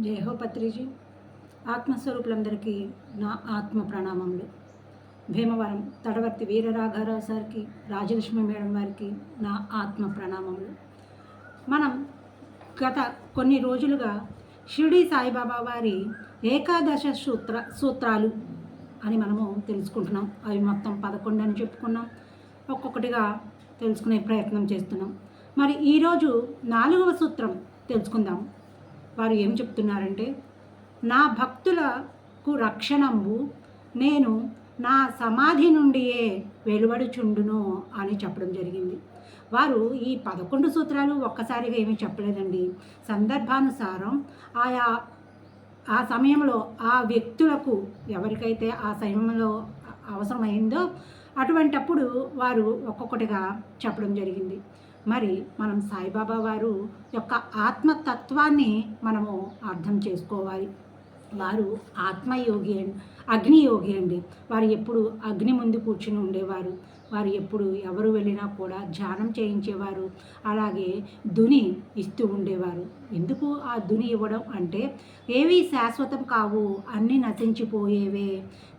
జై హో పత్రిజీ. ఆత్మస్వరూపులందరికీ నా ఆత్మ ప్రణామములు. భీమవరం తడవర్తి వీరరాఘారావు సార్కి రాజలక్ష్మి మేడం వారికి నా ఆత్మ ప్రణామములు. మనం గత కొన్ని రోజులుగా షిరిడి సాయిబాబా వారి ఏకాదశ సూత్ర సూత్రాలు అని మనము తెలుసుకుంటున్నాం. అవి మొత్తం పదకొండు అని చెప్పుకున్నాం. ఒక్కొక్కటిగా తెలుసుకునే ప్రయత్నం చేస్తున్నాం. మరి ఈరోజు నాలుగవ సూత్రం తెలుసుకుందాం. వారు ఏం చెప్తున్నారంటే నా భక్తులకు రక్షణంబు నేను నా సమాధి నుండియే వెలువడుచుండును అని చెప్పడం జరిగింది. వారు ఈ పదకొండు సూత్రాలు ఒక్కసారిగా ఏమీ చెప్పలేదండి. సందర్భానుసారం ఆయా ఆ సమయంలో ఆ వ్యక్తులకు ఎవరికైతే ఆ సమయంలో అవసరమైందో అటువంటప్పుడు వారు ఒక్కొక్కటిగా చెప్పడం జరిగింది. మరి మనం సాయిబాబా వారు యొక్క ఆత్మతత్వాన్ని మనము అర్థం చేసుకోవాలి. వారు ఆత్మయోగి అండి అగ్నియోగి అండి. వారు ఎప్పుడు అగ్ని ముందు కూర్చుని ఉండేవారు. వారు ఎప్పుడు ఎవరు వెళ్ళినా కూడా ధ్యానం చేయించేవారు. అలాగే దుని ఇస్తూ ఉండేవారు. ఎందుకు ఆ దుని ఇవ్వడం అంటే ఏవి శాశ్వతం కావు అన్నీ నశించిపోయేవే.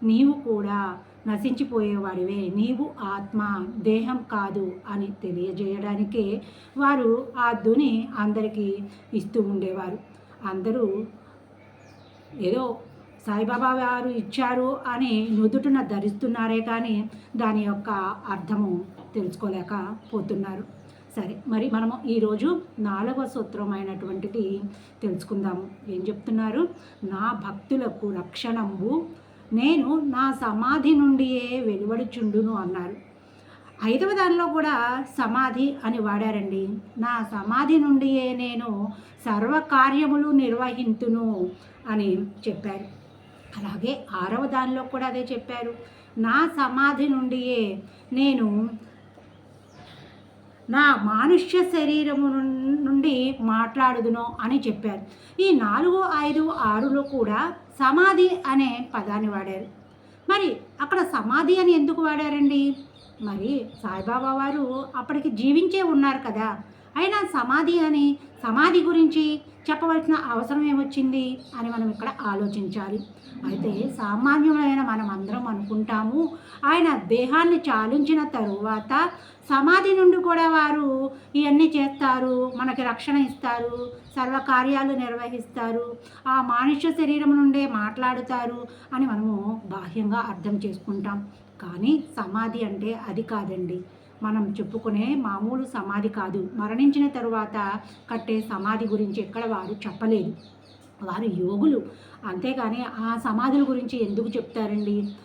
నీవు కూడా నశించిపోయేవాడివే. నీవు ఆత్మ దేహం కాదు అని తెలియజేయడానికే వారు ఆ దుని అందరికీ ఇస్తూ ఉండేవారు. అందరూ ఏదో సాయిబాబా వారు ఇచ్చారు అని నుదుటిన ధరిస్తున్నారే కానీ దాని యొక్క అర్థము తెలుసుకోలేకపోతున్నారు. సరే మరి మనము ఈరోజు నాలుగవ సూత్రమైనటువంటిది తెలుసుకుందాము. ఏం చెప్తున్నారు? నా భక్తులకు రక్షణంబు నేను నా సమాధి నుండియే వెలువడుచుండును అన్నారు. ఐదవ దానిలో కూడా సమాధి అని వాడారండి. నా సమాధి నుండియే నేను సర్వకార్యములు నిర్వహింతును అని చెప్పారు. అలాగే ఆరవ దానిలో కూడా అదే చెప్పారు. నా సమాధి నుండియే నేను నా మానుష్య శరీరము నుండి మాట్లాడుదును అని చెప్పారు. ఈ నాలుగు ఐదు ఆరులో కూడా సమాధి అనే పదాన్ని వాడారు. మరి అక్కడ సమాధి అని ఎందుకు వాడారండి? మరి సాయిబాబా వారు అప్పటికి జీవించే ఉన్నారు కదా. అయినా సమాధి అని సమాధి గురించి చెప్పవలసిన అవసరం ఏమొచ్చింది అని మనం ఇక్కడ ఆలోచించాలి. అయితే సామాన్యులైన మనం అందరం అనుకుంటాము ఆయన దేహాన్ని చాలించిన తరువాత సమాధి నుండి కూడా వారు ఇవన్నీ చేస్తారు మనకి రక్షణ ఇస్తారు సర్వకార్యాలు నిర్వహిస్తారు ఆ మానుష్య శరీరం నుండే మాట్లాడుతారు అని మనము బాహ్యంగా అర్థం చేసుకుంటాం. కానీ సమాధి అంటే అది కాదండి. మనం చెప్పుకునే మామూలు సమాధి కాదు. మరణించిన తరువాత కట్టే సమాధి గురించి ఎక్కడ వారు చెప్పలేదు. వారు యోగులు. అంతేగాని ఆ సమాధుల గురించి ఎందుకు చెప్తారండి?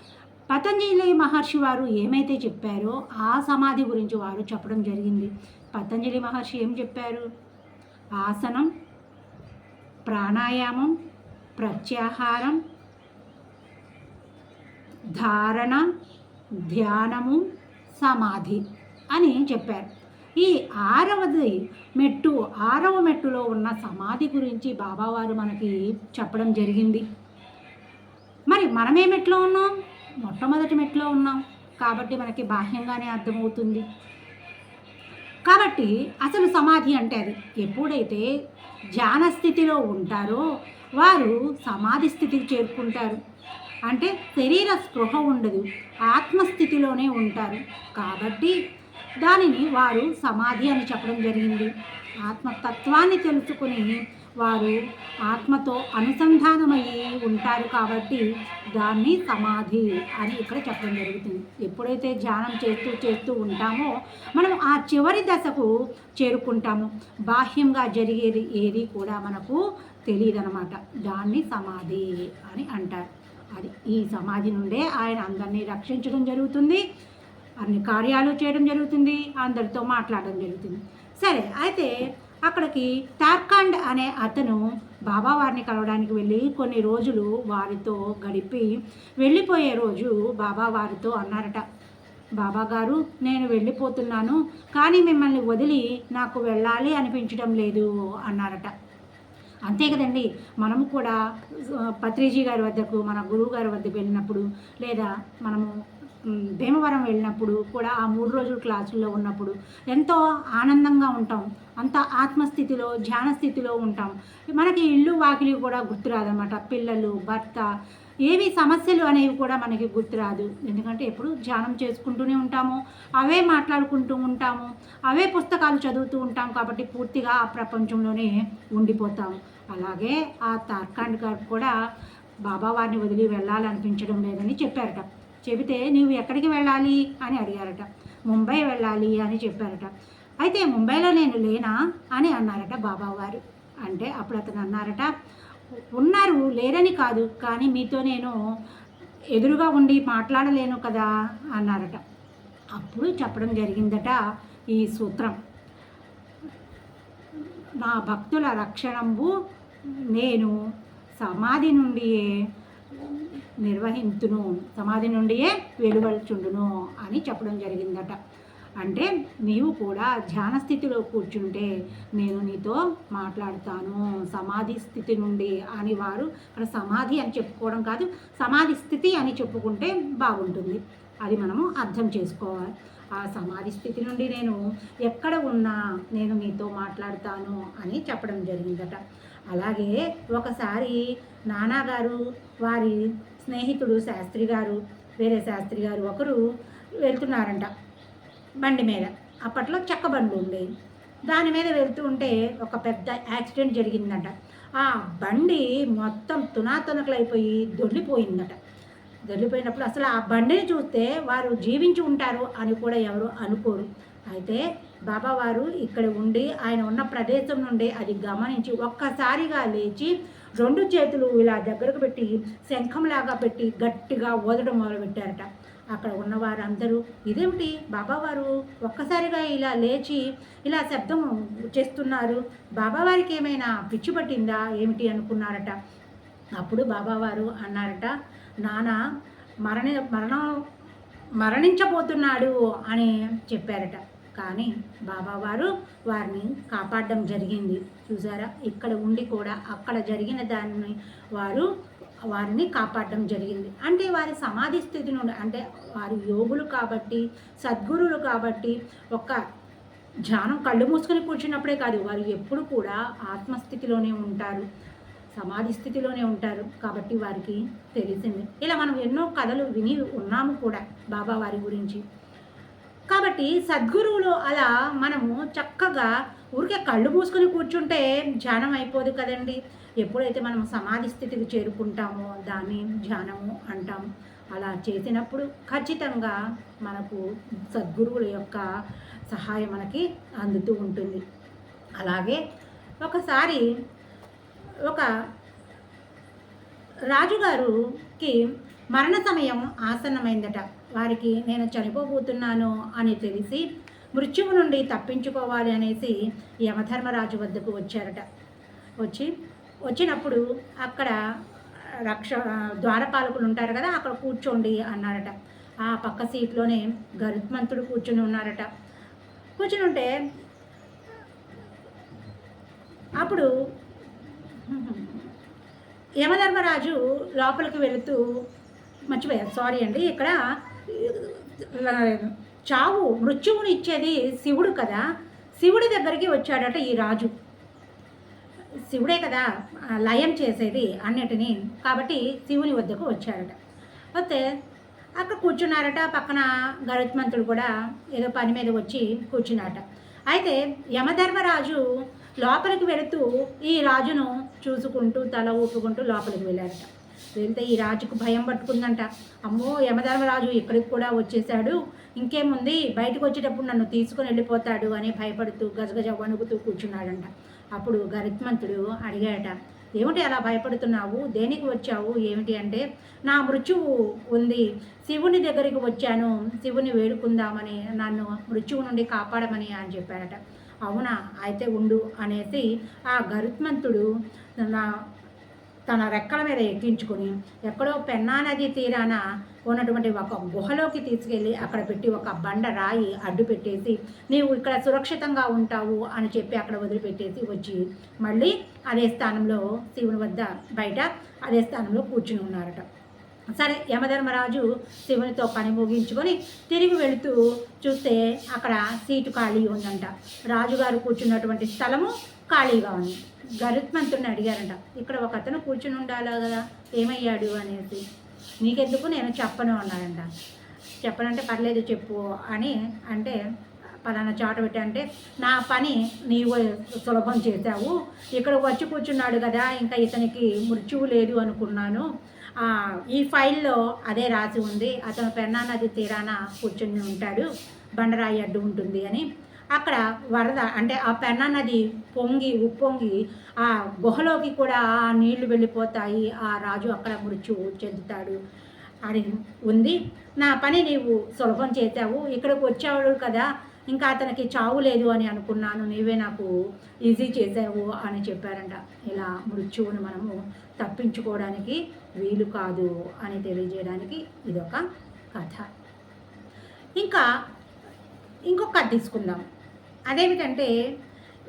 పతంజలి మహర్షి వారు ఏమైతే చెప్పారో ఆ సమాధి గురించి వారు చెప్పడం జరిగింది. పతంజలి మహర్షి ఏం చెప్పారు? ఆసనం ప్రాణాయామం ప్రత్యాహారం ధారణ ధ్యానము సమాధి. అని చెప్పారు. ఈ ఆరవది మెట్టు ఆరవ మెట్టులో ఉన్న సమాధి గురించి బాబావారు మనకి చెప్పడం జరిగింది. మరి మనమే మెట్లో ఉన్నాం మొట్టమొదటి మెట్లో ఉన్నాం కాబట్టి మనకి బాహ్యంగానే అర్థమవుతుంది. కాబట్టి అసలు సమాధి అంటే అది. ఎప్పుడైతే ధ్యాన స్థితిలో ఉంటారో వారు సమాధి స్థితికి చేరుకుంటారు. అంటే శరీర స్పృహ ఉండదు ఆత్మస్థితిలోనే ఉంటారు. కాబట్టి దానిని వారు సమాధి అని చెప్పడం జరిగింది. ఆత్మతత్వాన్ని తెలుసుకుని వారు ఆత్మతో అనుసంధానమయ్యి ఉంటారు కాబట్టి దాన్ని సమాధి అని ఇక్కడ చెప్పడం జరుగుతుంది. ఎప్పుడైతే ధ్యానం చేస్తూ చేస్తూ ఉంటామో మనం ఆ చివరి దశకు చేరుకుంటాము. బాహ్యంగా జరిగేది ఏది కూడా మనకు తెలియదనమాట దాన్ని సమాధి అని అంటారు. అది ఈ సమాధి నుండే ఆయన అందరినీ రక్షించడం జరుగుతుంది. అన్ని కార్యాలు చేయడం జరుగుతుంది అందరితో మాట్లాడడం జరుగుతుంది. సరే అయితే అక్కడికి టార్కాండ్ అనే అతను బాబా వారిని కలవడానికి వెళ్ళి కొన్ని రోజులు వారితో గడిపి వెళ్ళిపోయే రోజు బాబా వారితో అన్నారట. బాబా గారు నేను వెళ్ళిపోతున్నాను కానీ మిమ్మల్ని వదిలి నాకు వెళ్ళాలి అనిపించడం లేదు అన్నారట. అంతే కదండి మనము కూడా పత్రిజీ గారి వద్దకు మన గురువు గారి వద్దకు వెళ్ళినప్పుడు లేదా మనము భీమవరం వెళ్ళినప్పుడు కూడా ఆ మూడు రోజుల క్లాసుల్లో ఉన్నప్పుడు ఎంతో ఆనందంగా ఉంటాం. అంత ఆత్మస్థితిలో ధ్యాన స్థితిలో ఉంటాం. మనకి ఇల్లు వాకిలి కూడా గుర్తురాదన్నమాట. పిల్లలు భర్త ఏవి సమస్యలు అనేవి కూడా మనకి గుర్తురాదు. ఎందుకంటే ఎప్పుడు ధ్యానం చేసుకుంటూనే ఉంటాము. అవే మాట్లాడుకుంటూ ఉంటాము. అవే పుస్తకాలు చదువుతూ ఉంటాం కాబట్టి పూర్తిగా ఆ ప్రపంచంలోనే ఉండిపోతాము. అలాగే ఆ తార్కాండ్ గారు కూడా బాబా వారిని వదిలి వెళ్ళాలనిపించడం లేదని చెప్పారట. చెబితే నీవు ఎక్కడికి వెళ్ళాలి? అని అడిగారట. ముంబై వెళ్ళాలి అని చెప్పారట. అయితే ముంబైలో నేను లేనా? అని అన్నారట బాబావారు. అంటే అప్పుడు అతను అన్నారట ఉన్నారు లేరని కాదు కానీ మీతో నేను ఎదురుగా ఉండి మాట్లాడలేను కదా? అన్నారట. అప్పుడు చెప్పడం జరిగిందట ఈ సూత్రం. నా భక్తుల రక్షణంబు నేను సమాధి నుండియే నిర్వహింతును సమాధి నుండియే వెలువల్చుండును అని చెప్పడం జరిగిందట. అంటే నీవు కూడా ధ్యాన స్థితిలో కూర్చుంటే నేను నీతో మాట్లాడతాను. సమాధి స్థితి నుండి అని వారు అక్కడ సమాధి అని చెప్పుకోవడం కాదు సమాధి స్థితి అని చెప్పుకుంటే బాగుంటుంది. అది మనము అర్థం చేసుకోవాలి. ఆ సమాధి స్థితి నుండి నేను ఎక్కడ ఉన్నా నేను మీతో మాట్లాడతాను అని చెప్పడం జరిగిందట. అలాగే ఒకసారి నాన్నగారు వారి స్నేహితుడు శాస్త్రి గారు వేరే శాస్త్రి గారు ఒకరు వెళ్తున్నారంట బండి మీద. అప్పట్లో చెక్క బండ్లు ఉండేవి. దాని మీద వెళ్తూ ఉంటే ఒక పెద్ద యాక్సిడెంట్ జరిగిందట. ఆ బండి మొత్తం తునాతునకలైపోయి దొర్లిపోయిందట దొర్లిపోయినప్పుడు అసలు ఆ బండిని చూస్తే వారు జీవించి ఉంటారు అని కూడా ఎవరు అనుకోరు. అయితే బాబా వారు ఇక్కడ ఉండి ఆయన ఉన్న ప్రదేశం నుండి అది గమనించి ఒక్కసారిగా లేచి రెండు చేతులు ఇలా దగ్గరకు పెట్టి శంఖంలాగా పెట్టి గట్టిగా ఓదడం మొదలుపెట్టారట. అక్కడ ఉన్న వారందరూ ఇదేమిటి బాబావారు ఒక్కసారిగా ఇలా లేచి ఇలా శబ్దం చేస్తున్నారు? బాబావారికి ఏమైనా పిచ్చి పట్టిందా? ఏమిటి? అనుకున్నారట. అప్పుడు బాబావారు అన్నారట నాన్న మరణ మరణం మరణించబోతున్నాడు అని చెప్పారట. కానీ బాబావారు వారిని కాపాడడం జరిగింది. చూసారా? ఇక్కడ ఉండి కూడా అక్కడ జరిగిన దాన్ని వారు వారిని కాపాడడం జరిగింది. అంటే వారి సమాధి స్థితి నుండి అంటే వారి యోగులు కాబట్టి సద్గురులు కాబట్టి ఒక ధ్యానం కళ్ళు మూసుకొని కూర్చున్నప్పుడే కాదు వారు ఎప్పుడు కూడా ఆత్మస్థితిలోనే ఉంటారు. సమాధి స్థితిలోనే ఉంటారు. కాబట్టి వారికి తెలిసింది. ఇలా మనం ఎన్నో కథలు విని ఉన్నాము కూడా బాబా వారి గురించి. కాబట్టి సద్గురువులు అలా మనము చక్కగా ఊరికే కళ్ళు మూసుకొని కూర్చుంటే ధ్యానం అయిపోదు కదండి. ఎప్పుడైతే మనం సమాధి స్థితికి చేరుకుంటామో దాన్ని ధ్యానము అంటాము అలా చేసినప్పుడు ఖచ్చితంగా మనకు సద్గురువుల యొక్క సహాయం మనకి అందుతూ ఉంటుంది. అలాగే ఒకసారి ఒక రాజుగారుకి మరణ సమయం ఆసన్నమైందట. వారికి నేను చనిపోబోతున్నాను అని తెలిసి మృత్యువు నుండి తప్పించుకోవాలి అనేసి యమధర్మరాజు వద్దకు వచ్చారట. వచ్చి వచ్చినప్పుడు అక్కడ రక్ష ద్వారపాలకులు ఉంటారు కదా అక్కడ కూర్చోండి అన్నారట. ఆ పక్క సీట్లోనే గరుత్మంతుడు కూర్చుని ఉన్నారట. కూర్చుని ఉంటే అప్పుడు యమధర్మరాజు లోపలికి వెళుతూ మర్చిపోయారు సారీ అండి ఇక్కడ చావు మృత్యువుని ఇచ్చేది శివుడు కదా. శివుడి దగ్గరికి వచ్చాడట ఈ రాజు. శివుడే కదా లయం చేసేది అన్నిటినీ. కాబట్టి శివుని వద్దకు వచ్చాడట. అయితే అక్కడ కూర్చున్నారట పక్కన గరుత్మంతుడు కూడా ఏదో పని మీద వచ్చి కూర్చున్నారట. అయితే యమధర్మరాజు లోపలికి వెళుతూ ఈ రాజును చూసుకుంటూ తల ఊపుకుంటూ లోపలికి వెళ్ళారట. వెళ్తే ఈ రాజుకు భయం పట్టుకుందంట. అమ్మో యమధర్మరాజు ఇక్కడికి కూడా వచ్చేసాడు ఇంకేముంది? బయటకు వచ్చేటప్పుడు నన్ను తీసుకుని వెళ్ళిపోతాడు అని భయపడుతూ గజగజ వణుకుతూ కూర్చున్నాడంట. అప్పుడు గరిత్మంతుడు అడిగాడట ఏమిటి అలా భయపడుతున్నావు? దేనికి వచ్చావు? ఏమిటి అంటే నా మృత్యువు ఉంది. శివుని దగ్గరికి వచ్చాను. శివుని వేడుకుందామని నన్ను మృత్యువు నుండి కాపాడమని అని చెప్పాడట అవునా? అయితే ఉండు అనేసి ఆ గరుత్మంతుడు నా తన రెక్కల మీద ఎక్కించుకొని ఎక్కడో పెన్నా నది తీరాన ఉన్నటువంటి ఒక గుహలోకి తీసుకెళ్ళి అక్కడ పెట్టి ఒక బండ రాయి అడ్డు పెట్టేసి నీవు ఇక్కడ సురక్షితంగా ఉంటావు అని చెప్పి అక్కడ వదిలిపెట్టేసి వచ్చి మళ్ళీ అదే స్థానంలో శివుని వద్ద బయట అదే స్థానంలో కూర్చుని ఉన్నారట. సరే యమధర్మరాజు శివునితో పని ముగించుకొని తిరిగి వెళుతూ చూస్తే అక్కడ సీటు ఖాళీ ఉందంట. రాజుగారు కూర్చున్నటువంటి స్థలము ఖాళీగా ఉంది. గరుత్మంతుడిని అడిగారంట ఇక్కడ ఒక అతను కూర్చుని ఉండాలా కదా? ఏమయ్యాడు? అనేసి. నీకెందుకు? నేను చెప్పను అన్నాడంట. చెప్పనంటే పర్లేదు చెప్పు అని అంటే పలానా చాట పెట్టి అంటే నా పని నీవు సులభం చేశావు. ఇక్కడ వచ్చి కూర్చున్నాడు కదా ఇంకా ఇతనికి మృత్యువు లేదు అనుకున్నాను. ఈ ఫైల్లో అదే రాసి ఉంది. అతను పెన్నా నది తీరాన కూర్చుని ఉంటాడు. బండరాయి అడ్డు ఉంటుంది అని. అక్కడ వరద అంటే ఆ పెన్నా నది పొంగి ఉప్పొంగి ఆ గుహలోకి కూడా ఆ నీళ్ళు వెళ్ళిపోతాయి. ఆ రాజు అక్కడ మృత్యు చెందుతాడు అని ఉంది. నా పని నీవు సులభం చేశావు. ఇక్కడికి వచ్చావు కదా. ఇంకా అతనికి చావు లేదు అని అనుకున్నాను నీవే నాకు ఈజీ చేసావు అని చెప్పారంట. ఇలా మృత్యువును మనము తప్పించుకోవడానికి వీలు కాదు అని తెలియజేయడానికి ఇదొక కథ. ఇంకా ఇంకొక కథ తీసుకుందాం. అదేమిటంటే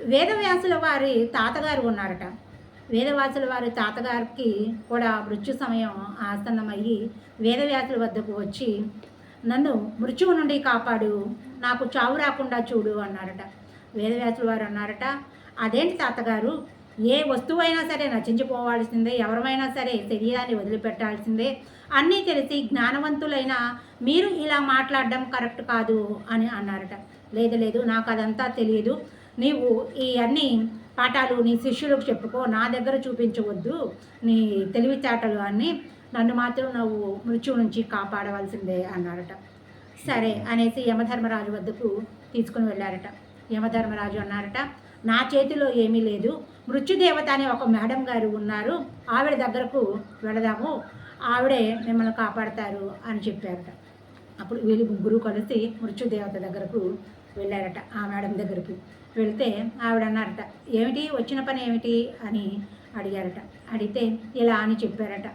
వేదవ్యాసుల వారి తాతగారు ఉన్నారట. వేదవ్యాసుల వారి తాతగారికి కూడా మృత్యు సమయం ఆసన్నమయ్యి వేదవ్యాసుల వద్దకు వచ్చి నన్ను మృత్యువు నుండి కాపాడు నాకు చావు రాకుండా చూడు అన్నారట. వేదవ్యాసుల వారు అన్నారట అదేంటి తాతగారు? ఏ వస్తువైనా సరే నచించిపోవాల్సిందే ఎవరమైనా సరే శరీరాన్ని వదిలిపెట్టాల్సిందే. అన్నీ తెలిసి జ్ఞానవంతులైన మీరు ఇలా మాట్లాడడం కరెక్ట్ కాదు అని అన్నారట. లేదు లేదు నాకు అదంతా తెలియదు. నీవు ఈ అన్ని పాఠాలు నీ శిష్యులకు చెప్పుకో నా దగ్గర చూపించవద్దు. నీ తెలివితేటలు అన్నీ నన్ను మాత్రం నువ్వు మృత్యు నుంచి కాపాడవలసిందే అన్నారట. సరే అనేసి యమధర్మరాజు వద్దకు తీసుకుని వెళ్ళారట. యమధర్మరాజు అన్నారట నా చేతిలో ఏమీ లేదు. మృత్యుదేవత అనే ఒక మేడం గారు ఉన్నారు. ఆవిడ దగ్గరకు వెళదాము. ఆవిడే మిమ్మల్ని కాపాడతారు అని చెప్పారట. అప్పుడు వీళ్ళు ముగ్గురు కలిసి మృత్యుదేవత దగ్గరకు వెళ్ళారట ఆ మేడం దగ్గరికి. వెళ్తే ఆవిడ అన్నారట ఏమిటి? వచ్చిన పని ఏమిటి? అని అడిగారట. అడిగితే ఇలా అని చెప్పారట.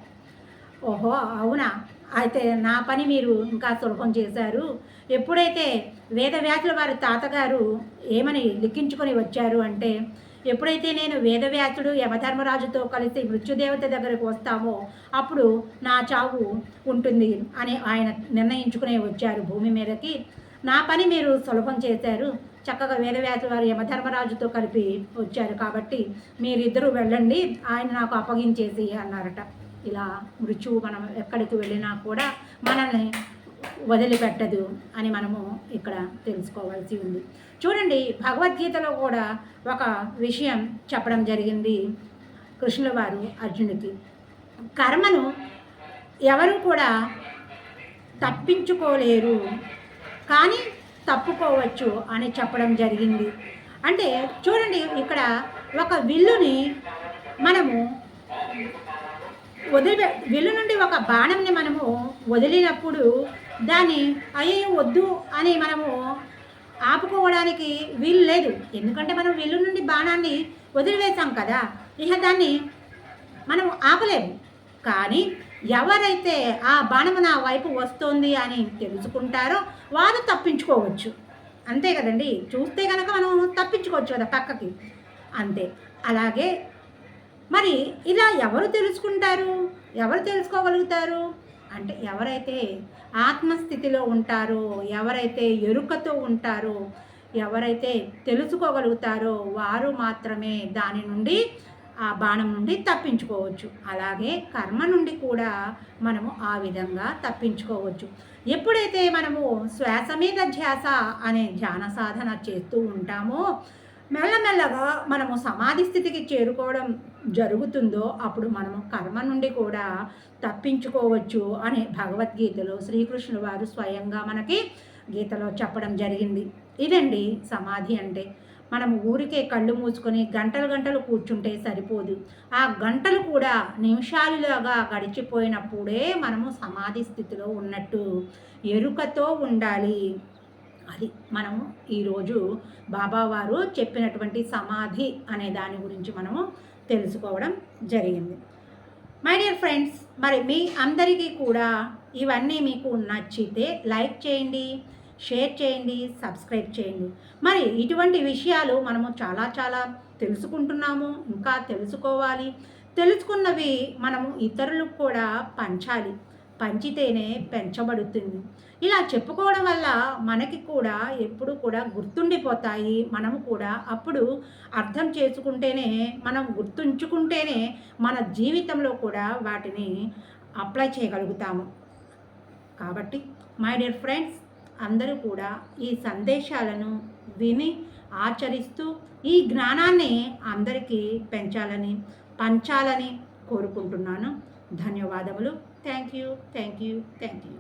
ఓహో అవునా? అయితే నా పని మీరు ఇంకా సులభం చేశారు. ఎప్పుడైతే వేదవ్యాసుల వారి తాతగారు ఏమని లిఖించుకొని వచ్చారు అంటే ఎప్పుడైతే నేను వేదవ్యాసుడు యమధర్మరాజుతో కలిసి మృత్యుదేవత దగ్గరకు వస్తామో అప్పుడు నా చావు ఉంటుంది అని ఆయన నిర్ణయించుకునే వచ్చారు భూమి మీదకి. నా పని మీరు సులభం చేశారు. చక్కగా వేదవ్యాసుల వారు యమధర్మరాజుతో కలిపి వచ్చారు కాబట్టి మీరిద్దరూ వెళ్ళండి. ఆయన నాకు అప్పగించేసి అన్నారట. ఇలా మృత్యువు మనం ఎక్కడికి వెళ్ళినా కూడా మనల్ని వదిలిపెట్టదు అని మనము ఇక్కడ తెలుసుకోవాల్సి ఉంది. చూడండి భగవద్గీతలో కూడా ఒక విషయం చెప్పడం జరిగింది కృష్ణుల వారు అర్జునుడికి. కర్మను ఎవరు కూడా తప్పించుకోలేరు కానీ తప్పుకోవచ్చు అని చెప్పడం జరిగింది. అంటే చూడండి ఇక్కడ ఒక విల్లుని మనము వదిలి వెలు నుండి ఒక బాణంని మనము వదిలినప్పుడు దాన్ని అయ్యే వద్దు అని మనము ఆపుకోవడానికి వీలు లేదు. ఎందుకంటే మనం వెల్లు నుండి బాణాన్ని వదిలివేశాం కదా. ఇక దాన్ని మనం ఆపలేము. కానీ ఎవరైతే ఆ బాణము నా వైపు వస్తుంది అని తెలుసుకుంటారో వారు తప్పించుకోవచ్చు. అంతే కదండి. చూస్తే కనుక మనం తప్పించుకోవచ్చు కదా పక్కకి. అంతే. అలాగే మరి ఇలా ఎవరు తెలుసుకుంటారు? ఎవరు తెలుసుకోగలుగుతారు? అంటే ఎవరైతే ఆత్మస్థితిలో ఉంటారో ఎవరైతే ఎరుకతో ఉంటారో ఎవరైతే తెలుసుకోగలుగుతారో వారు మాత్రమే దాని నుండి ఆ బాణం నుండి తప్పించుకోవచ్చు. అలాగే కర్మ నుండి కూడా మనము ఆ విధంగా తప్పించుకోవచ్చు. ఎప్పుడైతే మనము శ్వాస మీద ధ్యాస అనే ధ్యాన సాధన చేస్తూ ఉంటామో మెల్లమెల్లగా మనము సమాధి స్థితికి చేరుకోవడం జరుగుతుందో అప్పుడు మనము కర్మ నుండి కూడా తప్పించుకోవచ్చు అని భగవద్గీతలో శ్రీకృష్ణుడు వారు స్వయంగా మనకి గీతలో చెప్పడం జరిగింది. ఇదండి సమాధి అంటే. మనం ఊరికే కళ్ళు మూసుకొని గంటలు గంటలు కూర్చుంటే సరిపోదు. ఆ గంటలు కూడా నిమిషాలులాగా గడిచిపోయినప్పుడే మనము సమాధి స్థితిలో ఉన్నట్టు ఎరుకతో ఉండాలి. అది మనము ఈరోజు బాబావారు చెప్పినటువంటి సమాధి అనే దాని గురించి మనము తెలుసుకోవడం జరిగింది. మై డియర్ ఫ్రెండ్స్ మరి మీ అందరికీ కూడా ఇవన్నీ మీకు నచ్చితే లైక్ చేయండి షేర్ చేయండి సబ్స్క్రైబ్ చేయండి. మరి ఇటువంటి విషయాలు మనము చాలా చాలా తెలుసుకుంటున్నాము ఇంకా తెలుసుకోవాలి. తెలుసుకున్నవి మనము ఇతరులకు కూడా పంచాలి. పంచితేనే పెంచబడుతుంది. ఇలా చెప్పుకోవడం వల్ల మనకి కూడా ఎప్పుడు కూడా గుర్తుండిపోతాయి. మనము కూడా అప్పుడు అర్థం చేసుకుంటేనే మనం గుర్తుంచుకుంటేనే మన జీవితంలో కూడా వాటిని అప్లై చేయగలుగుతాము. కాబట్టి మై డియర్ ఫ్రెండ్స్ అందరూ కూడా ఈ సందేశాలను విని ఆచరిస్తూ ఈ జ్ఞానాన్ని అందరికీ పెంచాలని పంచాలని కోరుకుంటున్నాను. ధన్యవాదములు. Thank you. Thank you. Thank you.